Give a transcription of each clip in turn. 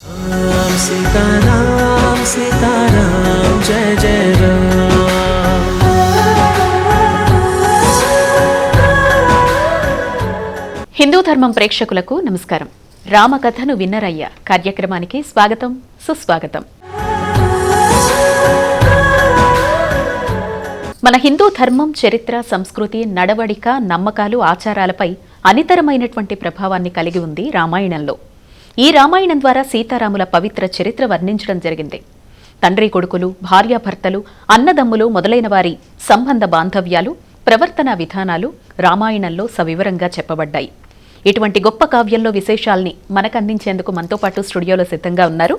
राम सीताराम सीताराम जय जय राम హిందూ ధర్మం ప్రేక్షకులకు నమస్కారం రామకథను విన్నరయ్య కార్యక్రమానికి స్వాగతం సుస్వాగతం మన హిందూ ధర్మం చరిత్ర సంస్కృతి నడవడిక నమ్మకాలు ఆచారాలపై అనితరమైనటువంటి ప్రభావాన్ని కలిగి ఉంది రామాయణంలో ఈ రామాయణం ద్వారా సీతారాముల పవిత్ర చరిత్ర వర్ణించడం జరిగింది. తండ్రి కొడుకులు భార్యాభర్తలు అన్నదమ్ములు మొదలైన వారి సంబంధ బాంధవ్యాలు ప్రవర్తన విధానాలు రామాయణంలో సవివరంగా చెప్పబడ్డాయి. ఇటువంటి గొప్ప కావ్యంలో విశేషాల్ని మనకందించేందుకు మనతో పాటు స్టూడియోలో సిద్ధంగా ఉన్నారు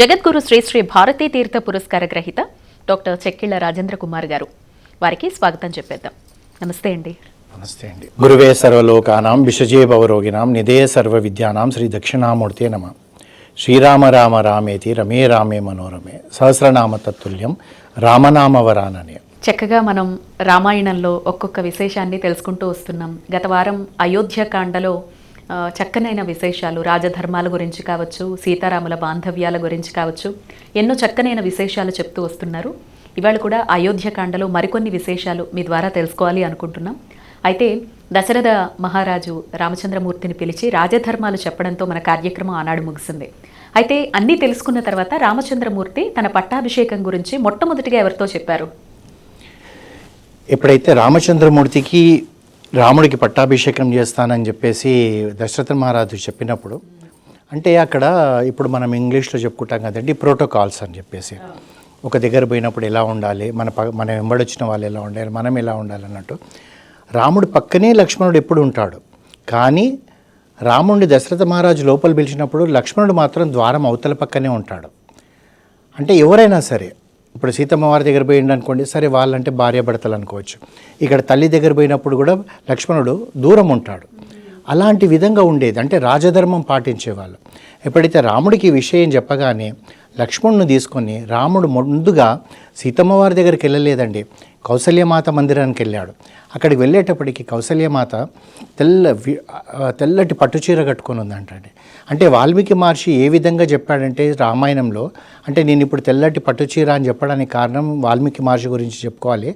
జగద్గురు శ్రీశ్రీ భారతీ తీర్థ పురస్కార గ్రహీత డాక్టర్ చెక్కిళ్ళ రాజేంద్ర కుమార్ గారు. వారికి స్వాగతం చెప్పేద్దాం. నమస్తే అండి. నమస్తే అండి. గురువే సర్వలోకానాం విషజే భవరోగినాం నిదే సర్వ విద్యానాం శ్రీ దక్షిణామూర్తే నమ. శ్రీరామ రామ రామేతి రమే రామే మనోరమే. సహస్రనామ తత్తుల్యం రామనామవరాననే చక్కగా మనం రామాయణంలో ఒక్కొక్క విశేషాన్ని తెలుసుకుంటూ వస్తున్నాం. గత వారం అయోధ్యకాండలో చక్కనైన విశేషాలు రాజధర్మాల గురించి కావచ్చు సీతారాముల బాంధవ్యాల గురించి కావచ్చు ఎన్నో చక్కనైన విశేషాలు చెప్తూ వస్తున్నారు. ఇవాళ కూడా అయోధ్యకాండలో మరికొన్ని విశేషాలు మీ ద్వారా తెలుసుకోవాలి అనుకుంటున్నాం. అయితే దశరథ మహారాజు రామచంద్రమూర్తిని పిలిచి రాజధర్మాలు చెప్పడంతో మన కార్యక్రమం ఆనాడు ముగిసింది. అయితే అన్నీ తెలుసుకున్న తర్వాత రామచంద్రమూర్తి తన పట్టాభిషేకం గురించి మొట్టమొదటిగా ఎవరితో చెప్పారు? ఎప్పుడైతే రామచంద్రమూర్తికి రాముడికి పట్టాభిషేకం చేస్తానని చెప్పేసి దశరథ మహారాజు చెప్పినప్పుడు అంటే అక్కడ ఇప్పుడు మనం ఇంగ్లీష్లో చెప్పుకుంటాం కదండి ప్రోటోకాల్స్ అని చెప్పేసి. ఒక దగ్గర పోయినప్పుడు ఎలా ఉండాలి మన ప మన వెంబడొచ్చిన వాళ్ళు ఎలా ఉండాలి మనం ఎలా ఉండాలి అన్నట్టు. రాముడు పక్కనే లక్ష్మణుడు ఎప్పుడు ఉంటాడు. కానీ రాముడిని దశరథ మహారాజు లోపల పిలిచినప్పుడు లక్ష్మణుడు మాత్రం ద్వారం అవతల పక్కనే ఉంటాడు. అంటే ఎవరైనా సరే ఇప్పుడు సీతమ్మ వారి దగ్గర పోయిండు అనుకోండి సరే వాళ్ళంటే భార్యాభర్తలు అనుకోవచ్చు. ఇక్కడ తల్లి దగ్గర పోయినప్పుడు కూడా లక్ష్మణుడు దూరం ఉంటాడు. అలాంటి విధంగా ఉండేది. అంటే రాజధర్మం పాటించేవాళ్ళు. ఎప్పుడైతే రాముడికి ఈ విషయం చెప్పగానే లక్ష్మణుని తీసుకొని రాముడు ముందుగా సీతమ్మ వారి దగ్గరికి వెళ్ళలేదండి. కౌసల్యమాత మందిరానికి వెళ్ళాడు. అక్కడికి వెళ్ళేటప్పటికి కౌసల్యమాత తెల్ల తెల్లటి పట్టుచీర కట్టుకొని ఉందంటండి. అంటే వాల్మీకి మహర్షి ఏ విధంగా చెప్పాడంటే రామాయణంలో అంటే నేను ఇప్పుడు తెల్లటి పట్టుచీర అని చెప్పడానికి కారణం వాల్మీకి మహర్షి గురించి చెప్పుకోవాలి.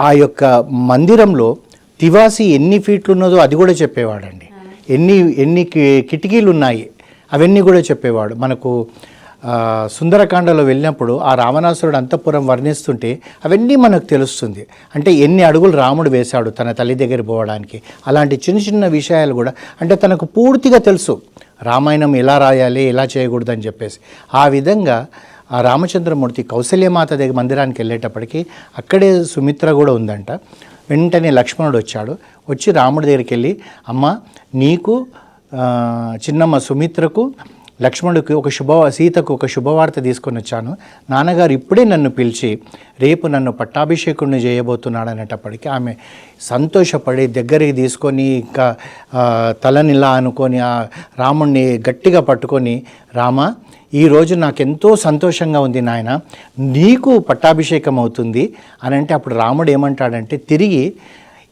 ఆ యొక్క మందిరంలో తివాసి ఎన్ని ఫీట్లు ఉన్నదో అది కూడా చెప్పేవాడండి. ఎన్ని ఎన్ని కి- కిటికీలు ఉన్నాయి అవన్నీ కూడా చెప్పేవాడు. మనకు సుందరకాండలో వెళ్ళినప్పుడు ఆ రావణాసురుడు అంతఃపురం వర్ణిస్తుంటే అవన్నీ మనకు తెలుస్తుంది. అంటే ఎన్ని అడుగులు రాముడు వేశాడు తన తల్లి దగ్గర పోవడానికి. అలాంటి చిన్న చిన్న విషయాలు కూడా అంటే తనకు పూర్తిగా తెలుసు. రామాయణం ఎలా రాయాలి ఎలా చేయకూడదు అని చెప్పేసి. ఆ విధంగా ఆ రామచంద్రమూర్తి కౌసల్యమాత దగ్గర మందిరానికి వెళ్ళేటప్పటికి అక్కడే సుమిత్ర కూడా ఉందంట. వెంటనే లక్ష్మణుడు వచ్చాడు. వచ్చి రాముడి దగ్గరికి వెళ్ళి అమ్మ నీకు చిన్నమ్మ సుమిత్రకు లక్ష్మణుడికి ఒక శుభ సీతకు ఒక శుభవార్త తీసుకొని వచ్చాను. నాన్నగారు ఇప్పుడే నన్ను పిలిచి రేపు నన్ను పట్టాభిషేకుడిని చేయబోతున్నాడు అనేటప్పటికీ ఆమె సంతోషపడి దగ్గరికి తీసుకొని ఇంకా తలనిలా అనుకొని ఆ రాముణ్ణి గట్టిగా పట్టుకొని రామ ఈరోజు నాకెంతో సంతోషంగా ఉంది నాయన. నీకు పట్టాభిషేకం అవుతుంది. అని అంటే అప్పుడు రాముడు ఏమంటాడంటే తిరిగి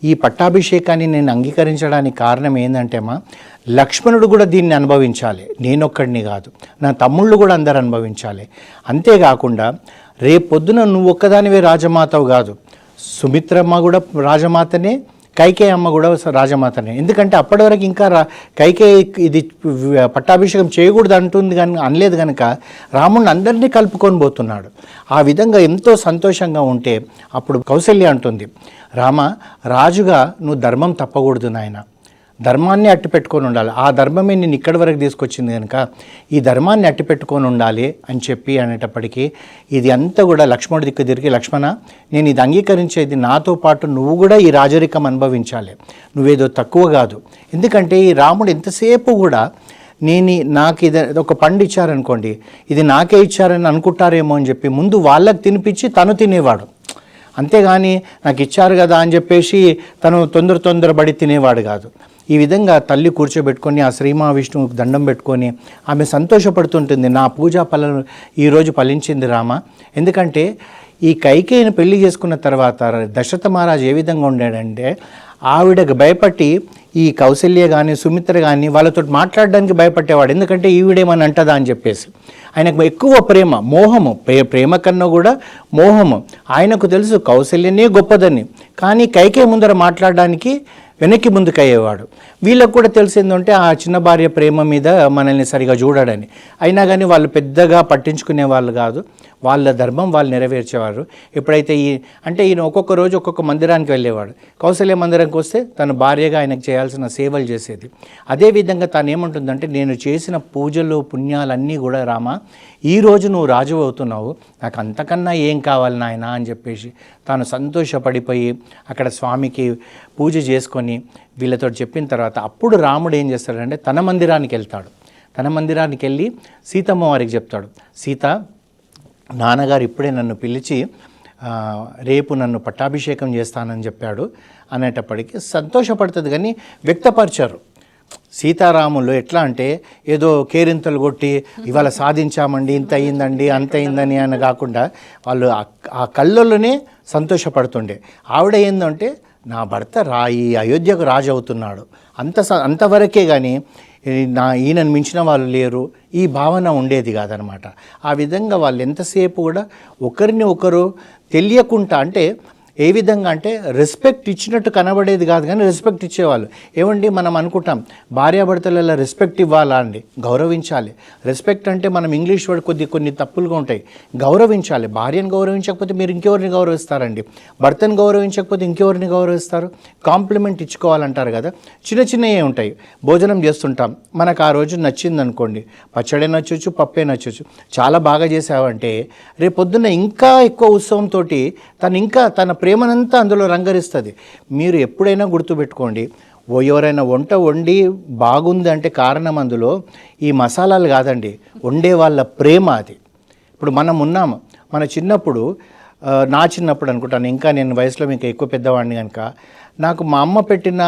ఈ పట్టాభిషేకాన్ని నేను అంగీకరించడానికి కారణం ఏంటంటే ఏంటంటేమా లక్ష్మణుడు కూడా దీన్ని అనుభవించాలి. నేనొక్కడిని కాదు. నా తమ్ముళ్ళు కూడా అందరు అనుభవించాలి. అంతేకాకుండా రేపొద్దున నువ్వు ఒక్కదానివే రాజమాతవు కాదు. సుమిత్రమ్మ కూడా రాజమాతనే కైకేయ అమ్మ కూడా రాజమాతనే. ఎందుకంటే అప్పటి వరకు ఇంకా రా కైకేయ ఇది పట్టాభిషేకం చేయకూడదు అంటుంది కానీ అనలేదు కనుక రాముడిని అందరినీ కలుపుకొని పోతున్నాడు. ఆ విధంగా ఎంతో సంతోషంగా ఉంటే అప్పుడు కౌశల్య అంటుంది రామ రాజుగా నువ్వు ధర్మం తప్పకూడదు నాయన. ధర్మాన్ని అట్టి పెట్టుకొని ఉండాలి. ఆ ధర్మమే నేను ఇక్కడి వరకు తీసుకొచ్చింది కనుక ఈ ధర్మాన్ని అట్టి పెట్టుకొని ఉండాలి అని చెప్పి అనేటప్పటికీ ఇది అంతా కూడా లక్ష్మణుడి దిక్కు తిరిగి లక్ష్మణ నేను ఇది అంగీకరించేది నాతో పాటు నువ్వు కూడా ఈ రాజరికం అనుభవించాలి. నువ్వేదో తక్కువ కాదు. ఎందుకంటే ఈ రాముడు ఎంతసేపు కూడా నేను నాకు ఇది ఒక పండు ఇచ్చారనుకోండి ఇది నాకే ఇచ్చారని అనుకుంటారేమో అని చెప్పి ముందు వాళ్ళకి తినిపించి తను తినేవాడు. అంతేగాని నాకు ఇచ్చారు కదా అని చెప్పేసి తను తొందర తొందరబడి తినేవాడు కాదు. ఈ విధంగా తల్లి కూర్చోబెట్టుకొని ఆ శ్రీ మహావిష్ణువుకి దండం పెట్టుకొని ఆమె సంతోషపడుతుంటుంది. నా పూజా ఫలం ఈరోజు ఫలించింది రామ. ఎందుకంటే ఈ కైకేయిని పెళ్ళి చేసుకున్న తర్వాత దశరథ మహారాజు ఏ విధంగా ఉండాడంటే ఆవిడకు భయపట్టి ఈ కౌశల్య కానీ సుమిత్ర కానీ వాళ్ళతో మాట్లాడడానికి భయపడేవాడు ఎందుకంటే ఈవిడేమని అంటదా అని చెప్పేసి. ఆయనకు ఎక్కువ ప్రేమ మోహము. ప్రేమ కన్నా కూడా మోహము. ఆయనకు తెలుసు కౌశల్యనే గొప్పదని. కానీ కైకే ముందర మాట్లాడడానికి వెనక్కి ముందుకయ్యేవాడు. వీళ్ళకు కూడా తెలిసిందంటే ఆ చిన్న భార్య ప్రేమ మీద మనల్ని సరిగా చూడడని. అయినా కానీ వాళ్ళు పెద్దగా పట్టించుకునే వాళ్ళు కాదు. వాళ్ళ ధర్మం వాళ్ళు నెరవేర్చేవారు. ఎప్పుడైతే ఈ అంటే ఈయన ఒక్కొక్క రోజు ఒక్కొక్క మందిరానికి వెళ్ళేవాడు. కౌశల్య మందిరానికి వస్తే తన భార్యగా ఆయనకు చేయాల్సిన సేవలు చేసేది. అదేవిధంగా తాను ఏమంటుందంటే నేను చేసిన పూజలు పుణ్యాలన్నీ కూడా రామ ఈ రోజు నువ్వు రాజు అవుతున్నావు. నాకు అంతకన్నా ఏం కావాలి నాయన? అని చెప్పేసి తాను సంతోషపడిపోయి అక్కడ స్వామికి పూజ చేసుకొని వీళ్ళతో చెప్పిన తర్వాత అప్పుడు రాముడు ఏం చేస్తాడంటే తన మందిరానికి వెళ్తాడు. తన మందిరానికి వెళ్ళి సీతమ్మ వారికి చెప్తాడు. సీత నాన్నగారు ఇప్పుడే నన్ను పిలిచి రేపు నన్ను పట్టాభిషేకం చేస్తానని చెప్పాడు. అనేటప్పటికీ సంతోషపడుతుంది కానీ వ్యక్తపరిచారు. సీతారాములు ఎట్లా అంటే ఏదో కేరింతలు కొట్టి ఇవాళ సాధించామండి ఇంత అయిందండి అంత అయిందని అని కాకుండా వాళ్ళు ఆ- కళ్ళల్లోనే సంతోషపడుతుండే. ఆవిడ ఏందంటే నా భర్త రా ఈ అయోధ్యకు రాజు అవుతున్నాడు అంత స- అంతవరకే కానీ నా ఈయనను మించిన వాళ్ళు లేరు. ఈ భావన ఉండేది కాదనమాట. ఆ విధంగా వాళ్ళు ఎంతసేపు కూడా ఒకరిని ఒకరు తెలియకుండా అంటే ఏ విధంగా అంటే రెస్పెక్ట్ ఇచ్చినట్టు కనబడేది కాదు కానీ రెస్పెక్ట్ ఇచ్చేవాళ్ళు. ఏమండి మనం అనుకుంటాం భార్యాభర్తలలో రెస్పెక్ట్ ఇవ్వాలా అండి? గౌరవించాలి. రెస్పెక్ట్ అంటే మనం ఇంగ్లీష్ వర్డ్ కొద్ది కొన్ని తప్పులుగా ఉంటాయి. గౌరవించాలి. భార్యను గౌరవించకపోతే మీరు ఇంకెవరిని గౌరవిస్తారండి? భర్తను గౌరవించకపోతే ఇంకెవరిని గౌరవిస్తారు? కాంప్లిమెంట్ ఇచ్చుకోవాలంటారు కదా. చిన్న చిన్నవి ఉంటాయి. భోజనం చేస్తుంటాం. మనకు ఆ రోజు నచ్చింది అనుకోండి పచ్చడే నచ్చొచ్చు పప్పే నచ్చొచ్చు. చాలా బాగా చేసావంటే రేపు పొద్దున్న ఇంకా ఎక్కువ ఉత్సవంతో తను ఇంకా తన ప్రేమనంతా అందులో రంగరిస్తుంది. మీరు ఎప్పుడైనా గుర్తుపెట్టుకోండి ఓ ఎవరైనా వంట వండి బాగుంది అంటే కారణం అందులో ఈ మసాలాలు కాదండి వండే వాళ్ళ ప్రేమ అది. ఇప్పుడు మనం ఉన్నాము మన చిన్నప్పుడు నా చిన్నప్పుడు అనుకుంటాను ఇంకా నేను వయసులో ఇంకా ఎక్కువ పెద్దవాడిని కనుక నాకు మా అమ్మ పెట్టిన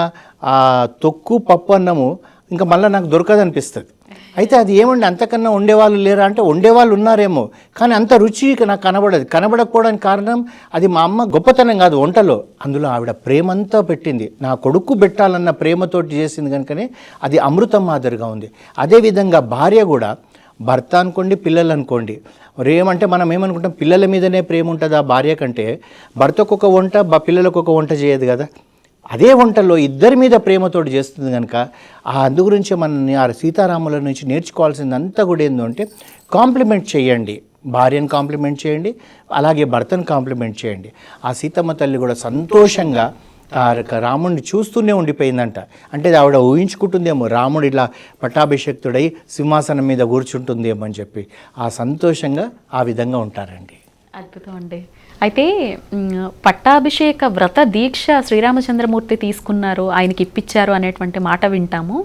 ఆ తొక్కు పప్పు అన్నము ఇంకా మళ్ళీ నాకు దొరకదనిపిస్తుంది. అయితే అది ఏమండి? అంతకన్నా ఉండేవాళ్ళు లేరా? అంటే ఉండేవాళ్ళు ఉన్నారేమో. కానీ అంత రుచి నాకు కనబడదు. కనబడకపోవడానికి కారణం అది మా అమ్మ గొప్పతనం కాదు వంటలో. అందులో ఆవిడ ప్రేమంతా పెట్టింది. నా కొడుకు పెట్టాలన్న ప్రేమతోటి చేసింది కనుకనే అది అమృతం మాదిరిగా ఉంది. అదేవిధంగా భార్య కూడా భర్త అనుకోండి పిల్లలు అనుకోండి. ఏమంటే మనం ఏమనుకుంటాం? పిల్లల మీదనే ప్రేమ ఉంటుంది? ఆ భార్య కంటే భర్తకు ఒక వంట పిల్లలకు ఒక వంట చేయదు కదా. అదే వంటల్లో ఇద్దరి మీద ప్రేమతోటి చేస్తుంది కనుక ఆ అందు గురించి మనని ఆ సీతారాముల నుంచి నేర్చుకోవాల్సిందంతా కూడా ఏంటంటే కాంప్లిమెంట్ చేయండి. భార్యను కాంప్లిమెంట్ చేయండి అలాగే భర్తను కాంప్లిమెంట్ చేయండి. ఆ సీతమ్మ తల్లి కూడా సంతోషంగా ఆ యొక్క రాముడిని చూస్తూనే ఉండిపోయిందంట. అంటే ఆవిడ ఊహించుకుంటుందేమో రాముడు ఇలా పట్టాభిషక్తుడై సింహాసనం మీద కూర్చుంటుందేమో అని చెప్పి. ఆ సంతోషంగా ఆ విధంగా ఉంటారండి. అద్భుతం అండి. అయితే పట్టాభిషేక వ్రత దీక్ష శ్రీరామచంద్రమూర్తి తీసుకున్నారు ఆయనకి ఇప్పించారు అనేటువంటి మాట వింటాము.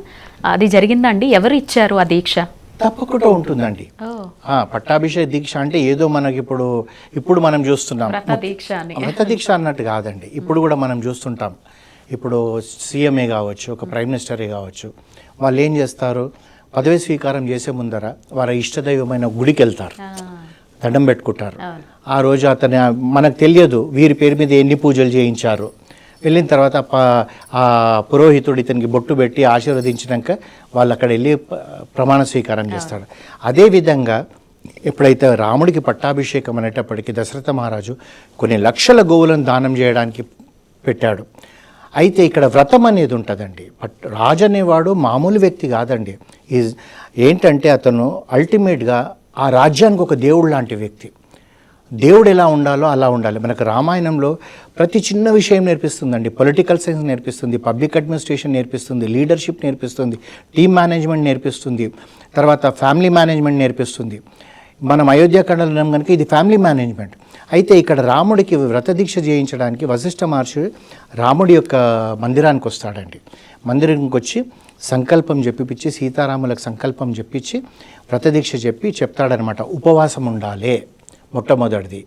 అది జరిగిందా అండి ఎవరు ఇచ్చారు ఆ దీక్ష? తప్పకుండా ఉంటుందండి. పట్టాభిషేక దీక్ష అంటే ఏదో మనకి ఇప్పుడు ఇప్పుడు మనం చూస్తున్నాం. వ్రత దీక్ష అని. వ్రత దీక్ష అన్నట్టు కాదండి. ఇప్పుడు కూడా మనం చూస్తుంటాం. ఇప్పుడు సీఎంఏ కావచ్చు ఒక ప్రైమ్ మినిస్టరే కావచ్చు వాళ్ళు ఏం చేస్తారు? పదవి స్వీకారం చేసే ముందర వారి ఇష్టదైవమైన గుడికి వెళ్తారు దండం పెట్టుకుంటారు. ఆ రోజు అతని మనకు తెలియదు వీరి పేరు మీద ఎన్ని పూజలు చేయించారు. వెళ్ళిన తర్వాత ఆ పురోహితుడు ఇతనికి బొట్టు పెట్టి ఆశీర్వదించినాక వాళ్ళు అక్కడ వెళ్ళి ప్రమాణ స్వీకారం చేస్తాడు అదేవిధంగా ఎప్పుడైతే రాముడికి పట్టాభిషేకం అనేటప్పటికీ దశరథ మహారాజు కొన్ని లక్షల గోవులను దానం చేయడానికి పెట్టాడు. అయితే ఇక్కడ వ్రతం అనేది ఉంటుందండి. బట్ రాజు అనేవాడు మామూలు వ్యక్తి కాదండి. ఈజ్ ఏంటంటే అతను అల్టిమేట్గా ఆ రాజ్యానికి ఒక దేవుడు లాంటి వ్యక్తి. దేవుడు ఎలా ఉండాలో అలా ఉండాలి. మనకు రామాయణంలో ప్రతి చిన్న విషయం నేర్పిస్తుందండి. పొలిటికల్ సైన్స్ నేర్పిస్తుంది పబ్లిక్ అడ్మినిస్ట్రేషన్ నేర్పిస్తుంది లీడర్షిప్ నేర్పిస్తుంది టీమ్ మేనేజ్మెంట్ నేర్పిస్తుంది తర్వాత ఫ్యామిలీ మేనేజ్మెంట్ నేర్పిస్తుంది. మనం అయోధ్యకాండలో ఉన్నాం కనుక ఇది ఫ్యామిలీ మేనేజ్మెంట్ అయితే ఇక్కడ రాముడికి వ్రతదీక్ష చేయించడానికి వశిష్ఠ మహర్షి రాముడి యొక్క మందిరానికి వస్తాడండి. మందిరంకి వచ్చి సంకల్పం చెప్పిపించి సీతారాములకు సంకల్పం చెప్పించి వ్రతదీక్ష చెప్పి చెప్తాడనమాట ఉపవాసం ఉండాలి మొట్టమొదటిది.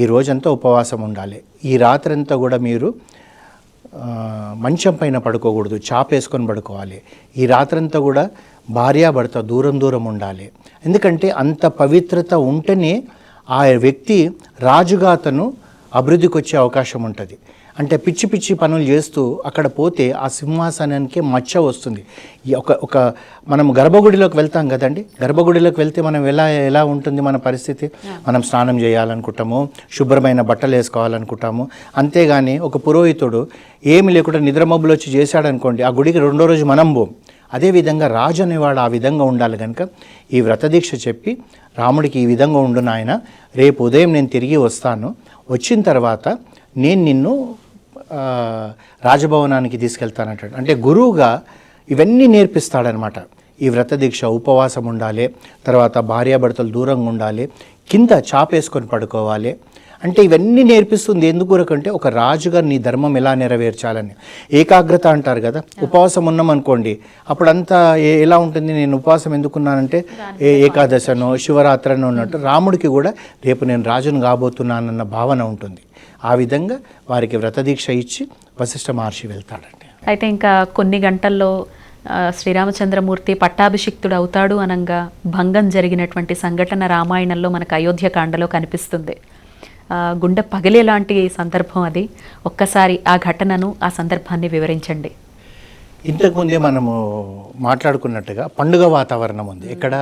ఈ రోజంతా ఉపవాసం ఉండాలి ఈ రాత్రంతా కూడా మీరు మంచం పైన పడుకోకూడదు చాపేసుకొని పడుకోవాలి. ఈ రాత్రంతా కూడా భార్యాభర్త దూరం దూరం ఉండాలి ఎందుకంటే అంత పవిత్రత ఉంటేనే ఆ వ్యక్తి రాజుగా అతను అభివృద్ధికి వచ్చే అవకాశం ఉంటుంది అంటే పిచ్చి పిచ్చి పనులు చేస్తూ అక్కడ పోతే ఆ సింహాసనానికి మచ్చ వస్తుంది. ఈ ఒక ఒక మనం గర్భగుడిలోకి వెళ్తాం కదండి. గర్భగుడిలోకి వెళ్తే మనం ఎలా ఎలా ఉంటుంది మన పరిస్థితి? మనం స్నానం చేయాలనుకుంటాము శుభ్రమైన బట్టలు వేసుకోవాలనుకుంటాము. అంతేగాని ఒక పురోహితుడు ఏమి లేకుండా నిద్రమబ్బులు వచ్చి చేశాడనుకోండి ఆ గుడికి రెండో రోజు మనం పోం. అదేవిధంగా రాజు అనేవాడు ఆ విధంగా ఉండాలి కనుక ఈ వ్రతదీక్ష చెప్పి రాముడికి ఈ విధంగా ఉండు నాయన రేపు ఉదయం నేను తిరిగి వస్తాను. వచ్చిన తర్వాత నేను నిన్ను రాజభవనానికి తీసుకెళ్తానంటాడు. అంటే గురువుగా ఇవన్నీ నేర్పిస్తాడనమాట. ఈ వ్రతదీక్ష ఉపవాసం ఉండాలి తర్వాత భార్యాభర్తలు దూరంగా ఉండాలి కింద చాపేసుకొని పడుకోవాలి. అంటే ఇవన్నీ నేర్పిస్తుంది ఎందుకు అంటే ఒక రాజుగా నీ ధర్మం ఎలా నెరవేర్చాలని. ఏకాగ్రత అంటారు కదా ఉపవాసం ఉన్నాం అనుకోండి అప్పుడంతా ఏ- ఎలా ఉంటుంది నేను ఉపవాసం ఎందుకున్నానంటే ఏ ఏకాదశనో శివరాత్రనో ఉన్నట్టు రాముడికి కూడా రేపు నేను రాజును కాబోతున్నానన్న భావన ఉంటుంది. ఆ విధంగా వారికి వ్రతదీక్ష ఇచ్చి వశిష్ఠ మహర్షి వెళ్తాడండి. అయితే ఇంకా uh, కొన్ని గంటల్లో uh, శ్రీరామచంద్రమూర్తి పట్టాభిషిక్తుడు అవుతాడు అనంగా భంగం జరిగినటువంటి సంఘటన రామాయణంలో మనకు అయోధ్యకాండలో కనిపిస్తుంది. గుండె పగిలేలాంటి సందర్భం అది. ఒక్కసారి ఆ ఘటనను ఆ సందర్భాన్ని వివరించండి. ఇంతకుముందే మనము మాట్లాడుకున్నట్టుగా పండుగ వాతావరణం ఉంది. ఇక్కడ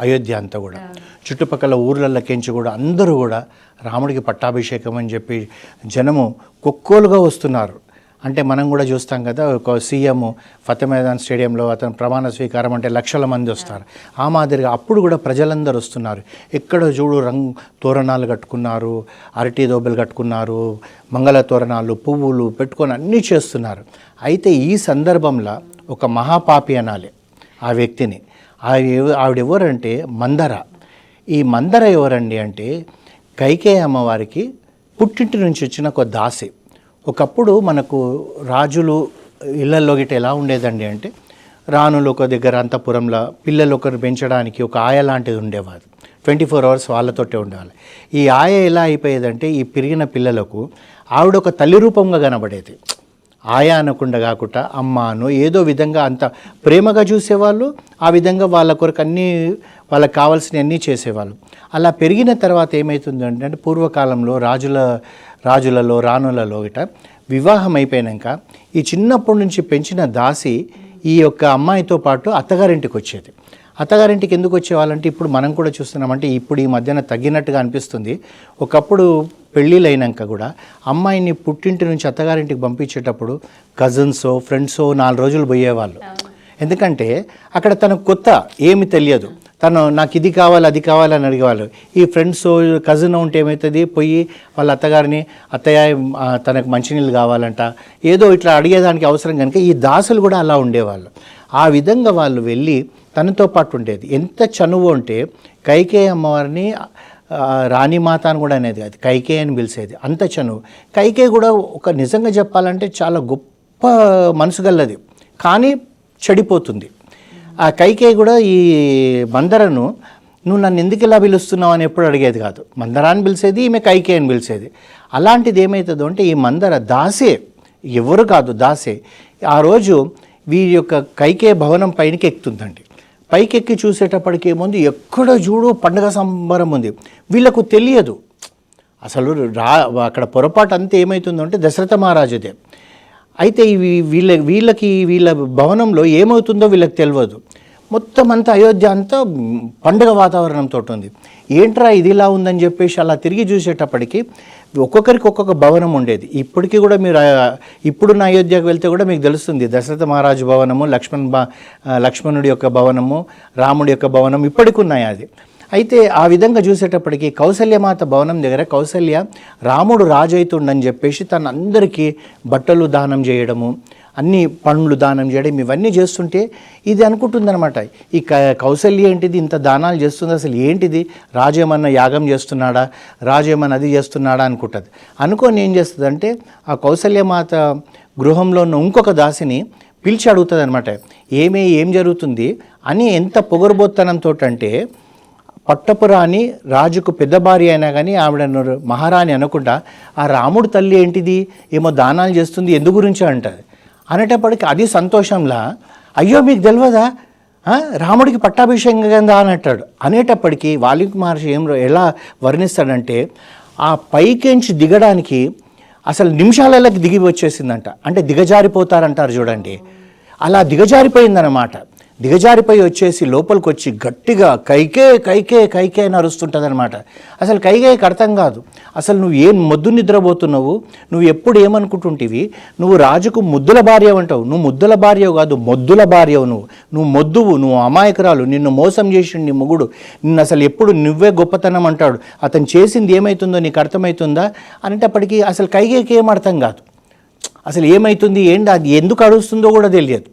అయోధ్య అంతా కూడా. చుట్టుపక్కల ఊర్లలోకించి కూడా అందరూ కూడా రాముడికి పట్టాభిషేకం అని చెప్పి జనము కొక్కోలుగా వస్తున్నారు. అంటే మనం కూడా చూస్తాం కదా ఒక సీఎం ఫతే మైదాన్ స్టేడియంలో అతను ప్రమాణ స్వీకారం అంటే లక్షల మంది వస్తారు. ఆ మాదిరిగా అప్పుడు కూడా ప్రజలందరూ వస్తున్నారు. ఎక్కడ చూడు రంగు తోరణాలు కట్టుకున్నారు అరటి దోబెలు కట్టుకున్నారు మంగళ తోరణాలు పువ్వులు పెట్టుకొని అన్నీ చేస్తున్నారు. అయితే ఈ సందర్భంలో ఒక మహాపాపి అనాలి ఆ వ్యక్తిని. ఆవిడ ఆవిడ ఎవరంటే మందర. ఈ మందర ఎవరండి అంటే కైకేయ అమ్మవారికి పుట్టింటి నుంచి వచ్చిన ఒక దాసి. ఒకప్పుడు మనకు రాజులు ఇళ్ళలో గిట్ట ఎలా ఉండేదండి అంటే రాణులు ఒక దగ్గర అంతపురంలో పిల్లలు ఒకరు పెంచడానికి ఒక ఆయ లాంటిది ఉండేవారు. ట్వంటీ ఫోర్ అవర్స్ వాళ్ళతోటే ఉండేవాళ్ళు ఈ ఆయ ఎలా అయిపోయేదంటే ఈ పెరిగిన పిల్లలకు ఆవిడ ఒక తల్లి రూపంగా కనబడేది. ఆయా అనకుండా కాకుండా అమ్మ అను ఏదో విధంగా అంత ప్రేమగా చూసేవాళ్ళు ఆ విధంగా వాళ్ళ కొరకు అన్నీ వాళ్ళకి కావాల్సినవి అన్నీ చేసేవాళ్ళు. అలా పెరిగిన తర్వాత ఏమవుతుందంటే అంటే పూర్వకాలంలో రాజుల రాజులలో రాణులలో గిట వివాహం అయిపోయాక ఈ చిన్నప్పటి నుంచి పెంచిన దాసి ఈ యొక్క అమ్మాయితో పాటు అత్తగారింటికి వచ్చేది. అత్తగారింటికి ఎందుకు వచ్చేవాళ్ళంటే ఇప్పుడు మనం కూడా చూస్తున్నామంటే ఇప్పుడు ఈ మధ్యన తగ్గినట్టుగా అనిపిస్తుంది. ఒకప్పుడు పెళ్ళిళ్ళు అయినాక కూడా అమ్మాయిని పుట్టింటి నుంచి అత్తగారింటికి పంపించేటప్పుడు కజిన్సో ఫ్రెండ్సో నాలుగు రోజులు పోయేవాళ్ళు. ఎందుకంటే అక్కడ తనకు కొత్త ఏమి తెలియదు. తను నాకు ఇది కావాలి అది కావాలి అని అడిగేవాళ్ళు. ఈ ఫ్రెండ్స్ కజిన్ ఉంటే ఏమవుతుంది పోయి వాళ్ళ అత్తగారిని అత్తయ్య తనకు మంచినీళ్ళు కావాలంట. ఏదో ఇట్లా అడిగేదానికి అవసరం కనుక ఈ దాసులు కూడా అలా ఉండేవాళ్ళు. ఆ విధంగా వాళ్ళు వెళ్ళి తనతో పాటు ఉండేది. ఎంత చనువు అంటే కైకేయ అమ్మవారిని రాణిమాత అని కూడా అనేది అది కైకే అని పిలిచేది. అంత చనువు. కైకే కూడా ఒక నిజంగా చెప్పాలంటే చాలా గొప్ప మనసు గల్లది కానీ చెడిపోతుంది. ఆ కైకే కూడా ఈ మందరను నువ్వు నన్ను ఎందుకు ఇలా పిలుస్తున్నావు అని ఎప్పుడు అడిగేది కాదు. మందరాన్ని అని పిలిచేది ఈమె కైకే అని పిలిచేది. అలాంటిది ఏమవుతుందో అంటే ఈ మందర దాసే ఎవరు కాదు దాసే. ఆ రోజు వీరి యొక్క కైకే భవనం పైనకి ఎక్కుతుందండి. పైకెక్కి చూసేటప్పటికి ఏముంది? ఎక్కడ చూడు పండగ సంబరం ఉంది. వీళ్ళకు తెలియదు. అసలు రా అక్కడ పొరపాటు అంతా ఏమవుతుందంటే దశరథ మహారాజుదే. అయితే ఇవి వీళ్ళ వీళ్ళకి వీళ్ళ భవనంలో ఏమవుతుందో వీళ్ళకి తెలియదు. మొత్తం అంతా అయోధ్య అంతా పండుగ వాతావరణంతో ఉంది. ఏంట్రా ఇది ఇలా ఉందని చెప్పేసి అలా తిరిగి చూసేటప్పటికి ఒక్కొక్కరికి ఒక్కొక్క భవనం ఉండేది. ఇప్పటికీ కూడా మీరు ఇప్పుడున్న అయోధ్యకు వెళ్తే కూడా మీకు తెలుస్తుంది. దశరథ మహారాజు భవనము లక్ష్మణ్ బా లక్ష్మణుడి యొక్క భవనము రాముడి యొక్క భవనం ఇప్పటికి ఉన్నాయి అది. అయితే ఆ విధంగా చూసేటప్పటికి కౌసల్యమాత భవనం దగ్గర కౌసల్య రాముడు రాజు అవుతుండని చెప్పేసి తన అందరికీ బట్టలు దానం చేయడము అన్ని పండ్లు దానం చేయడం ఇవన్నీ చేస్తుంటే ఇది అనుకుంటుందనమాట ఈ క- కౌసల్య ఏంటిది? ఇంత దానాలు చేస్తుంది. అసలు ఏంటిది? రాజు ఏమన్నా యాగం చేస్తున్నాడా? రాజు ఏమన్నా అది చేస్తున్నాడా అనుకుంటుంది. అనుకొని ఏం చేస్తుందంటే ఆ కౌసల్యమాత గృహంలో ఉన్న ఇంకొక దాసిని పిలిచి అడుగుతుంది అనమాట ఏమే ఏం జరుగుతుంది? అని ఎంత పొగరుబోత్తనంతో అంటే పట్టపురాణి రాజుకు పెద్ద భార్య అయినా కానీ ఆవిడ మహారాణి అనకుండా ఆ రాముడు తల్లి ఏంటిది? ఏమో దానాలు చేస్తుంది ఎందు గురించి? అంటారు అనేటప్పటికి అది సంతోషంలా అయ్యో మీకు తెలియదా రాముడికి పట్టాభిషేకం కదా అని అంటాడు అనేటప్పటికీ వాల్మీకి మహర్షి ఏం ఎలా వర్ణిస్తాడంటే ఆ పైకెంచి దిగడానికి అసలు నిమిషాలకి దిగి వచ్చేసిందంట. అంటే దిగజారిపోతారంటారు చూడండి. అలా దిగజారిపోయిందన్నమాట. దిగజారిపై వచ్చేసి లోపలికి వచ్చి గట్టిగా కైకే కైకే కైకే అని అరుస్తుంటుంది అనమాట అసలు కైకేకి అర్థం కాదు. అసలు నువ్వు ఏం మొద్దు నిద్రపోతున్నావు? నువ్వు ఎప్పుడు ఏమనుకుంటుంటివి? నువ్వు రాజుకు ముద్దుల భార్య అంటావు. నువ్వు ముద్దుల భార్య కాదు మొద్దుల భార్యవు నువ్వు. నువ్వు మొద్దువు నువ్వు అమాయకురాలు నిన్ను మోసం చేసిండు నీ మొగుడు. నిన్ను అసలు ఎప్పుడు నువ్వే గొప్పతనం అంటాడు. అతను చేసింది ఏమవుతుందో నీకు అర్థమవుతుందా అనేటప్పటికీ అసలు కైకేకి ఏం అర్థం కాదు. అసలు ఏమవుతుంది ఏంటి? అది ఎందుకు అడుగుతుందో కూడా తెలియదు.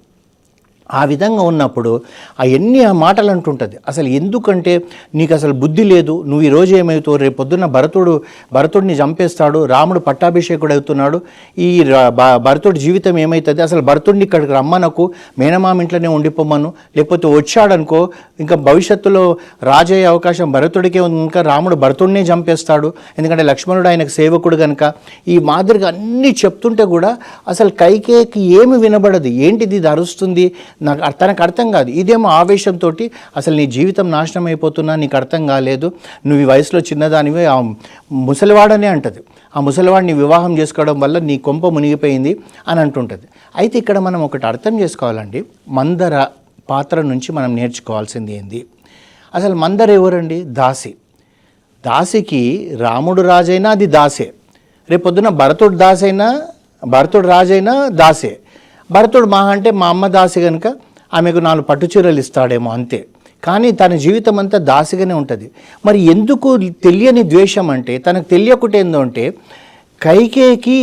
ఆ విధంగా ఉన్నప్పుడు ఆ ఎన్ని ఆ మాటలు అంటుంటుంది. అసలు ఎందుకంటే నీకు అసలు బుద్ధి లేదు నువ్వు ఈ రోజు ఏమవుతావు? రేపు పొద్దున్న భరతుడు భరతుడిని చంపేస్తాడు రాముడు పట్టాభిషేకుడు అవుతున్నాడు. ఈ భ- భరతుడి జీవితం ఏమవుతుంది? అసలు భరతుడిని ఇక్కడికి రమ్మనకు మేనమామ ఇంట్లోనే ఉండిపోమ్మను లేకపోతే వచ్చాడనుకో ఇంకా భవిష్యత్తులో రాజయ్యే అవకాశం భరతుడికే ఉంది ఇంకా రాముడు భరతుడినే చంపేస్తాడు. ఎందుకంటే లక్ష్మణుడు ఆయనకు సేవకుడు కనుక. ఈ మాదిరిగా అన్నీ చెప్తుంటే కూడా అసలు కైకేకి ఏమి వినబడదు. ఏంటిది ఇది అరుస్తుంది? నాకు తనకు అర్థం కాదు. ఇదేమో ఆవేశంతో అసలు నీ జీవితం నాశనం అయిపోతున్నా నీకు అర్థం కాలేదు. నువ్వు ఈ వయసులో చిన్నదానివే ఆ ముసలివాడనే అంటది. ఆ ముసలివాడిని వివాహం చేసుకోవడం వల్ల నీ కొంప మునిగిపోయింది అని అంటుంటుంది. అయితే ఇక్కడ మనం ఒకటి అర్థం చేసుకోవాలండి. మందర పాత్ర నుంచి మనం నేర్చుకోవాల్సింది ఏంది? అసలు మందర ఎవరండి? దాసి. దాసికి రాముడు రాజైనా అది దాసే. రేపొద్దున భరతుడు దాసైనా భరతుడు రాజైనా దాసే. భరతుడు మా అంటే మా అమ్మ దాసి కనుక ఆమెకు నాలుగు పట్టు చీరలు ఇస్తాడేమో అంతే. కానీ తన జీవితం అంతా దాసిగానే ఉంటుంది. మరి ఎందుకు తెలియని ద్వేషం అంటే తనకు తెలియకుండా ఏందో అంటే కైకేకి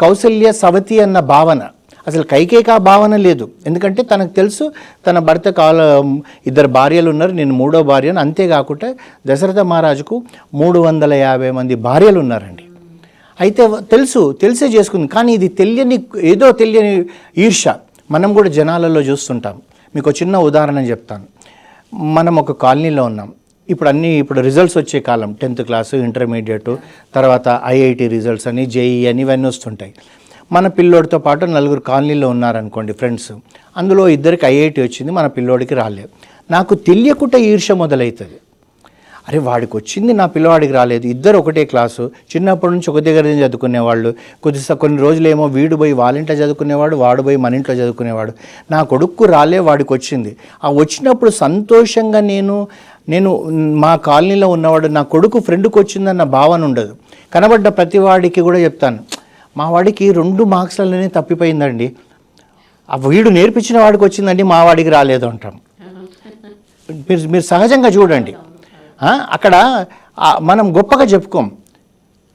కౌశల్య కౌసల్య సవతి అన్న భావన. అసలు కైకేక భావన లేదు. ఎందుకంటే తనకు తెలుసు తన భర్త కాల ఇద్దరు భార్యలు ఉన్నారు. నేను మూడో భార్యను. అంతేకాకుండా దశరథ మహారాజుకు మూడు వందల యాభై మంది భార్యలు ఉన్నారండి. అయితే తెలుసు తెలిసే చేసుకుంది. కానీ ఇది తెలియని ఏదో తెలియని ఈర్ష. మనం కూడా జనాలలో చూస్తుంటాం. మీకు ఒక చిన్న ఉదాహరణ చెప్తాను. మనం ఒక కాలనీలో ఉన్నాం. ఇప్పుడు అన్నీ ఇప్పుడు రిజల్ట్స్ వచ్చే కాలం. టెన్త్ క్లాసు ఇంటర్మీడియట్ తర్వాత ఐఐటి రిజల్ట్స్ అని జేఈ అని ఇవన్నీ వస్తుంటాయి. మన పిల్లోడితో పాటు నలుగురు కాలనీలో ఉన్నారనుకోండి ఫ్రెండ్స్ అందులో ఇద్దరికి ఐఐటి వచ్చింది మన పిల్లోడికి రాలేదు. నాకు తెలియకుండా ఈర్ష మొదలవుతుంది అరే వాడికి వచ్చింది నా పిల్లవాడికి రాలేదు. ఇద్దరు ఒకటే క్లాసు. చిన్నప్పటి నుంచి ఒక దగ్గర నుంచి చదువుకునేవాళ్ళు. కొద్దిసా కొన్ని రోజులు ఏమో వీడు పోయి వాళ్ళ ఇంట్లో చదువుకునేవాడు వాడు పోయి మన ఇంట్లో చదువుకునేవాడు. నా కొడుకు రాలే వాడికి వచ్చింది ఆ వచ్చినప్పుడు సంతోషంగా నేను నేను మా కాలనీలో ఉన్నవాడు నా కొడుకు ఫ్రెండ్కి వచ్చిందన్న భావన ఉండదు. కనబడ్డ ప్రతి వాడికి కూడా చెప్తాను. మా వాడికి రెండు మార్క్స్లలోనే తప్పిపోయిందండి. ఆ వీడు నేర్పించిన వాడికి వచ్చిందండి మా వాడికి రాలేదు అంటాం. మీరు మీరు సహజంగా చూడండి. అక్కడ మనం గొప్పగా చెప్పుకోం.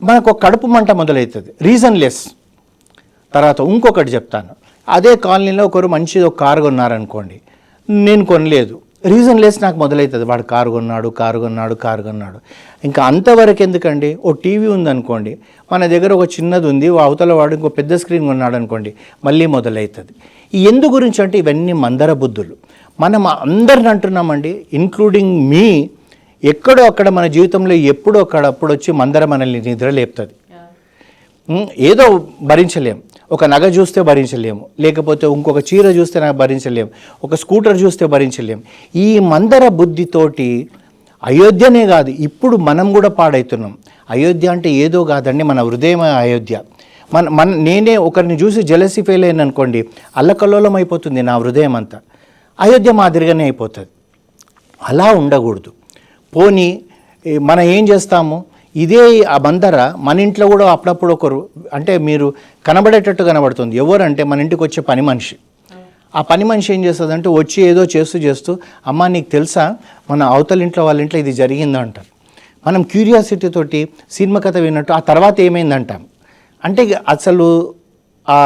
మనకు ఒక కడుపు మంట మొదలవుతుంది రీజన్ లెస్ తర్వాత ఇంకొకటి చెప్తాను. అదే కాలనీలో ఒకరు మంచిది ఒక కారు కొన్నారనుకోండి. నేను కొనలేదు. రీజన్ లెస్ నాకు మొదలవుతుంది వాడు కారు కొన్నాడు కారు కొన్నాడు కారు కొన్నాడు. ఇంకా అంతవరకు ఎందుకండి? ఓ టీవీ ఉందనుకోండి. మన దగ్గర ఒక చిన్నది ఉంది. అవతల వాడు ఇంకో పెద్ద స్క్రీన్ కొన్నాడు అనుకోండి మళ్ళీ మొదలవుతుంది ఈ ఎందు గురించి అంటే ఇవన్నీ మందర బుద్ధులు. మనం అందరిని అంటున్నామండి ఇంక్లూడింగ్ మీ ఎక్కడో అక్కడ మన జీవితంలో ఎప్పుడో అక్కడప్పుడు వచ్చి మందర మనల్ని నిద్ర లేపుతుంది. ఏదో భరించలేం. ఒక నగ చూస్తే భరించలేము లేకపోతే ఇంకొక చీర చూస్తే నాకు భరించలేం. ఒక స్కూటర్ చూస్తే భరించలేం. ఈ మందర బుద్ధితోటి అయోధ్యనే కాదు ఇప్పుడు మనం కూడా పాడవుతున్నాం అయోధ్య అంటే ఏదో కాదండి మన హృదయం అయోధ్య. మన మన నేనే ఒకరిని చూసి జలసి ఫెయిల్ అయ్యాను అనుకోండి అల్లకల్లోలం అయిపోతుంది నా హృదయం అంతా అయోధ్య మాదిరిగానే అయిపోతుంది. అలా ఉండకూడదు. పోనీ మనం ఏం చేస్తాము? ఇదే ఆ బందర మన ఇంట్లో కూడా అప్పుడప్పుడు ఒకరు అంటే మీరు కనబడేటట్టు కనబడుతుంది. ఎవరంటే మన ఇంటికి వచ్చే పని మనిషి. ఆ పని మనిషి ఏం చేస్తుందంటే వచ్చి ఏదో చేస్తూ చేస్తూ అమ్మ నీకు తెలుసా? మన అవతల ఇంట్లో వాళ్ళ ఇంట్లో ఇది జరిగింది అంటారు మనం క్యూరియాసిటీ తోటి సినిమా కథ విన్నట్టు ఆ తర్వాత ఏమైందంటాం? అంటే అసలు ఆ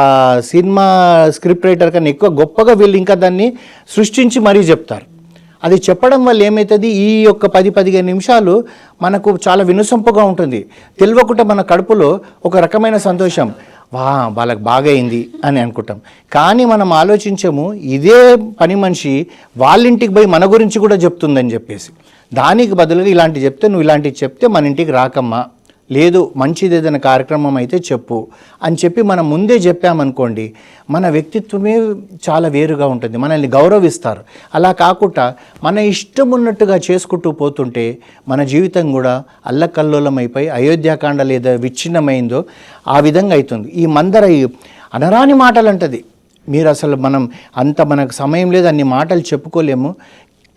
సినిమా స్క్రిప్ట్ రైటర్ కన్నా ఎక్కువ గొప్పగా వీళ్ళు ఇంకా దాన్ని సృష్టించి మరీ చెప్తారు. అది చెప్పడం వల్ల ఏమవుతుంది ఈ యొక్క పది పదిహేను నిమిషాలు మనకు చాలా వినుసొంపుగా ఉంటుంది. తెలియకుండా మన కడుపులో ఒక రకమైన సంతోషం. వా వాళ్ళకి బాగా అయింది అని అనుకుంటాం. కానీ మనం ఆలోచించము ఇదే పని మనిషి వాళ్ళ ఇంటికి పోయి మన గురించి కూడా చెప్తుందని చెప్పేసి. దానికి బదులుగా ఇలాంటి చెప్తే నువ్వు ఇలాంటివి చెప్తే మన ఇంటికి రాకమ్మా. లేదు మంచిది ఏదైనా కార్యక్రమం అయితే చెప్పు అని చెప్పి మనం ముందే చెప్పామనుకోండి మన వ్యక్తిత్వమే చాలా వేరుగా ఉంటుంది. మనల్ని గౌరవిస్తారు. అలా కాకుండా మన ఇష్టం ఉన్నట్టుగా చేసుకుంటూ పోతుంటే మన జీవితం కూడా అల్లకల్లోలమైపోయి అయోధ్యాకాండ లేదా విచ్ఛిన్నమైందో ఆ విధంగా అవుతుంది ఈ మందర అనరాని మాటలు అంటది మీరు అసలు మనం అంత మనకు సమయం లేదు అన్ని మాటలు చెప్పుకోలేము.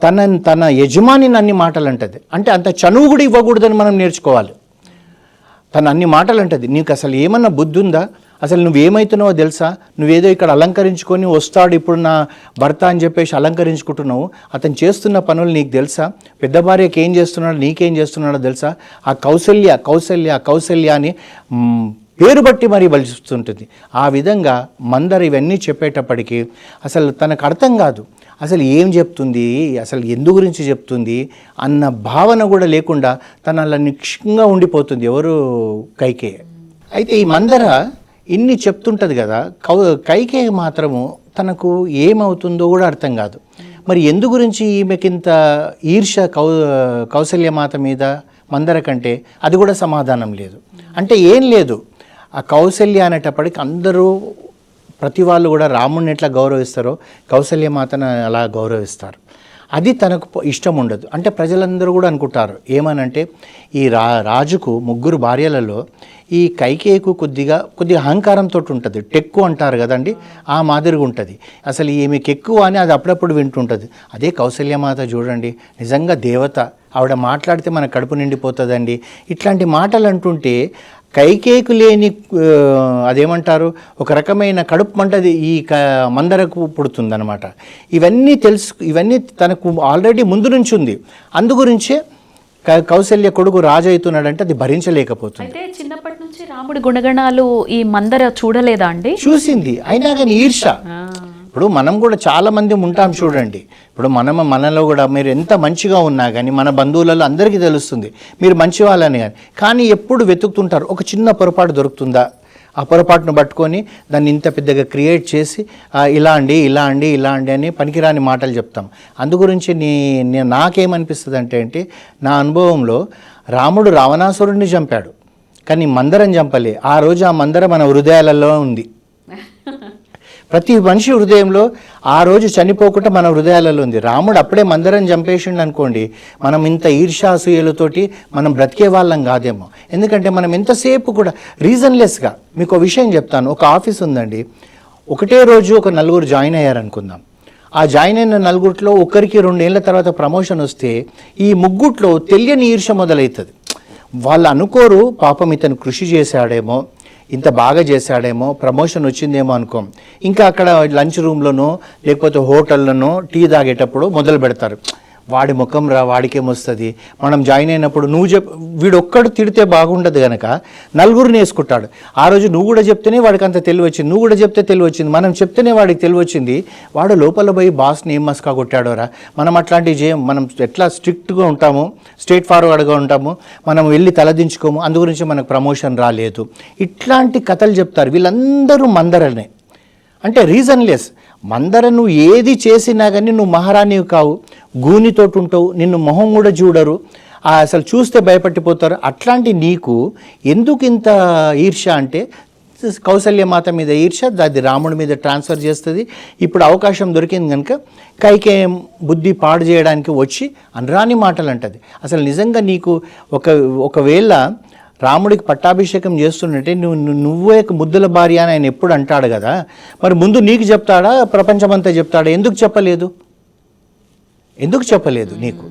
తన తన యజమానిని అన్ని మాటలు అంటది అంటే అంత చనువు కూడా ఇవ్వకూడదని మనం నేర్చుకోవాలి. తను అన్ని మాటలు అంటది నీకు అసలు ఏమన్నా బుద్ధి ఉందా అసలు నువ్వేమవుతున్నావో తెలుసా? నువ్వేదో ఇక్కడ అలంకరించుకొని వస్తాడు ఇప్పుడు నా భర్త అని చెప్పేసి అలంకరించుకుంటున్నావు. అతను చేస్తున్న పనులు నీకు తెలుసా? పెద్ద భార్యకి ఏం చేస్తున్నాడో నీకేం చేస్తున్నాడో తెలుసా? ఆ కౌశల్య కౌశల్య కౌశల్య అని పేరు బట్టి మరీ బలిస్తుంటుంది. ఆ విధంగా మందరు ఇవన్నీ చెప్పేటప్పటికీ అసలు తనకు అర్థం కాదు. అసలు ఏం చెప్తుంది? అసలు ఎందు గురించి చెప్తుంది? అన్న భావన కూడా లేకుండా తన అలా నిక్షంగా ఉండిపోతుంది. ఎవరు? కైకే. అయితే ఈ మందర ఇన్ని చెప్తుంటుంది కదా కౌ కైకే మాత్రము తనకు ఏమవుతుందో కూడా అర్థం కాదు. మరి ఎందు గురించి ఈమెకింత ఈర్ష కౌ కౌశల్యమాత మీద మందర కంటే అది కూడా సమాధానం లేదు. అంటే ఏం లేదు. ఆ కౌశల్య అనేటప్పటికి అందరూ ప్రతి వాళ్ళు కూడా రాముడిని ఎట్లా గౌరవిస్తారో కౌసల్యమాతను అలా గౌరవిస్తారు. అది తనకు ఇష్టం ఉండదు. అంటే ప్రజలందరూ కూడా అనుకుంటారు. ఏమనంటే ఈ రా రాజుకు ముగ్గురు భార్యలలో ఈ కైకేయకు కొద్దిగా కొద్దిగా అహంకారంతో ఉంటుంది. టెక్కు అంటారు కదండి ఆ మాదిరిగా ఉంటుంది. అసలు ఈమెకి ఎక్కువ అని అది అప్పుడప్పుడు వింటుంటుంది. అదే కౌశల్యమాత చూడండి నిజంగా దేవత ఆవిడ మాట్లాడితే మన కడుపు నిండిపోతుందండి. ఇట్లాంటి మాటలు అంటుంటే కైకేకు లేని అదేమంటారు? ఒక రకమైన కడుపు మంటది ఈ క మందరకు పుడుతుందన్నమాట. ఇవన్నీ తెలుసు ఇవన్నీ తనకు ఆల్రెడీ ముందు నుంచి ఉంది. అందు గురించే క- కౌశల్య కొడుకు రాజు అవుతున్నాడంటే అది భరించలేకపోతుంది. అయితే చిన్నప్పటి నుంచి రాముడి గుణగణాలు ఈ మందర చూడలేదా అండి? చూసింది. అయినా కానీ ఈర్ష. ఇప్పుడు మనం కూడా చాలామంది ఉంటాం చూడండి. ఇప్పుడు మనం మనలో కూడా మీరు ఎంత మంచిగా ఉన్నా కానీ మన బంధువులలో అందరికీ తెలుస్తుంది. మీరు మంచి వాళ్ళని కానీ కానీ ఎప్పుడు వెతుకుతుంటారు? ఒక చిన్న పొరపాటు దొరుకుతుందా? ఆ పొరపాటును పట్టుకొని దాన్ని ఇంత పెద్దగా క్రియేట్ చేసి ఇలా అండి ఇలా అండి ఇలా అండి అని పనికిరాని మాటలు చెప్తాం. అందు గురించి నీ నాకేమనిపిస్తుంది అంటే ఏంటి? నా అనుభవంలో రాముడు రావణాసురుడిని చంపాడు. కానీ మందరం చంపలే. ఆ రోజు ఆ మందరం మన హృదయాలలో ఉంది. ప్రతి మనిషి హృదయంలో ఆ రోజు చనిపోకుండా మన హృదయాలలో ఉంది. రాముడు అప్పుడే మందరం చంపేసిండు అనుకోండి మనం ఇంత ఈర్షాసూయలతోటి మనం బ్రతికే వాళ్ళం కాదేమో. ఎందుకంటే మనం ఎంతసేపు కూడా రీజన్లెస్గా మీకు ఒక విషయం చెప్తాను. ఒక ఆఫీస్ ఉందండి. ఒకటే రోజు ఒక నలుగురు జాయిన్ అయ్యారనుకుందాం. ఆ జాయిన్ అయిన నలుగురిలో ఒకరికి రెండేళ్ళ తర్వాత ప్రమోషన్ వస్తే ఈ ముగ్గుట్లో తెలియని ఈర్ష మొదలవుతుంది వాళ్ళు అనుకోరు పాపం ఇతను కృషి చేశాడేమో. ఇంత బాగా చేశాడేమో ప్రమోషన్ వచ్చిందేమో అనుకోం. ఇంకా అక్కడ లంచ్ రూమ్లోనో లేకపోతే హోటల్లోనో టీ తాగేటప్పుడు మొదలు పెడతారు. వాడి ముఖం రా వాడికేమొస్తుంది మనం జాయిన్ అయినప్పుడు నువ్వు చెప్ వీడు ఒక్కడు తిడితే బాగుండదు కనుక నలుగురిని వేసుకుంటాడు. ఆ రోజు నువ్వు కూడా చెప్తేనే వాడికి అంత తెలివి వచ్చింది నువ్వు కూడా చెప్తే తెలివి వచ్చింది మనం చెప్తేనే వాడికి తెలివి వచ్చింది వాడు లోపల పోయి బాస్ని ఏం మస్కా కొట్టాడోరా మనం అట్లాంటివి చేయం మనం ఎట్లా స్ట్రిక్ట్గా ఉంటాము స్ట్రేట్ ఫార్వర్డ్గా ఉంటాము మనం వెళ్ళి తలదించుకోము అందు గురించి మనకు ప్రమోషన్ రాలేదు. ఇట్లాంటి కథలు చెప్తారు వీళ్ళందరూ మందరనే అంటే రీజన్లెస్. మందర నువ్వు ఏది చేసినా కానీ నువ్వు మహారాణివి కావు. గూనితోటి ఉంటావు నిన్ను మొహం కూడా చూడరు. అసలు చూస్తే భయపట్టిపోతారు. అట్లాంటి నీకు ఎందుకు ఇంత ఈర్ష అంటే కౌసల్యమాత మీద ఈర్ష అది రాముడి మీద ట్రాన్స్ఫర్ చేస్తుంది. ఇప్పుడు అవకాశం దొరికింది కనుక కైకేయం బుద్ధి పాడు చేయడానికి వచ్చి అనరాని మాటలు అంటది అసలు నిజంగా నీకు ఒక ఒకవేళ రాముడికి పట్టాభిషేకం చేస్తుండే నువ్వు నువ్వే ముద్దుల భార్య అని ఆయన ఎప్పుడు అంటాడు కదా? మరి ముందు నీకు చెప్తాడా? ప్రపంచమంతా చెప్తాడా? ఎందుకు చెప్పలేదు? ఎందుకు చెప్పలేదు నీకు?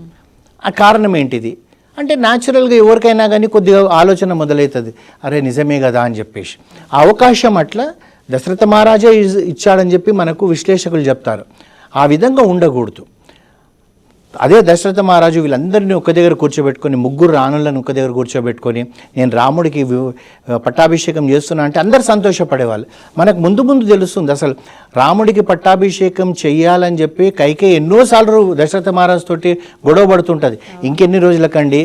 ఆ కారణం ఏంటిది? అంటే న్యాచురల్గా ఎవరికైనా కానీ కొద్దిగా ఆలోచన మొదలవుతుంది అరే నిజమే కదా అని చెప్పేసి. ఆ అవకాశం అట్లా దశరథ మహారాజే ఇచ్చాడని చెప్పి మనకు విశ్లేషకులు చెప్తారు. ఆ విధంగా ఉండకూడదు. అదే దశరథ మహారాజు వీళ్ళందరినీ ఒక దగ్గర కూర్చోబెట్టుకొని ముగ్గురు రాణులను ఒక దగ్గర కూర్చోబెట్టుకొని నేను రాముడికి పట్టాభిషేకం చేస్తున్నా అంటే అందరు సంతోషపడేవాళ్ళు. మనకు ముందు ముందు తెలుస్తుంది అసలు రాముడికి పట్టాభిషేకం చేయాలని చెప్పి కైకే ఎన్నోసార్లు దశరథ మహారాజు తోటి గొడవ పడుతుంటుంది. ఇంకెన్ని రోజులకండి?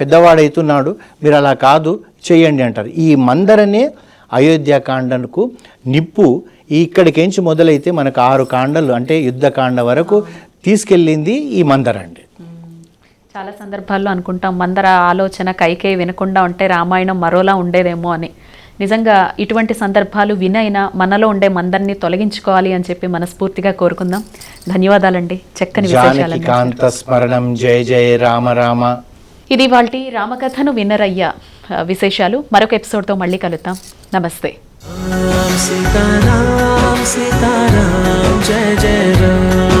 పెద్దవాడైతున్నాడు మీరు అలా కాదు చేయండి అంటారు. ఈ మందరనే అయోధ్యకాండకు నిప్పు. ఇక్కడికించి మొదలైతే మనకు ఆరు కాండలు అంటే యుద్ధకాండ వరకు తీసుకెళ్ళింది ఈ మందర అండి. చాలా సందర్భాల్లో అనుకుంటాం మందర ఆలోచన కైకే వినకుండా ఉంటే రామాయణం మరోలా ఉండేదేమో అని. నిజంగా ఇటువంటి సందర్భాలు వినైనా మనలో ఉండే మందర్ని తొలగించుకోవాలి అని చెప్పి మనస్ఫూర్తిగా కోరుకుందాం. ధన్యవాదాలండి. చక్కని విశేషాలు స్మరణం జయ జయ రామ రామ. ఇది వాళ్ళ రామకథను విన్నరయ్య విశేషాలు. మరొక ఎపిసోడ్తో మళ్ళీ కలుద్దాం. నమస్తే. సీతారాం సీతారాం జయ జయ రామ.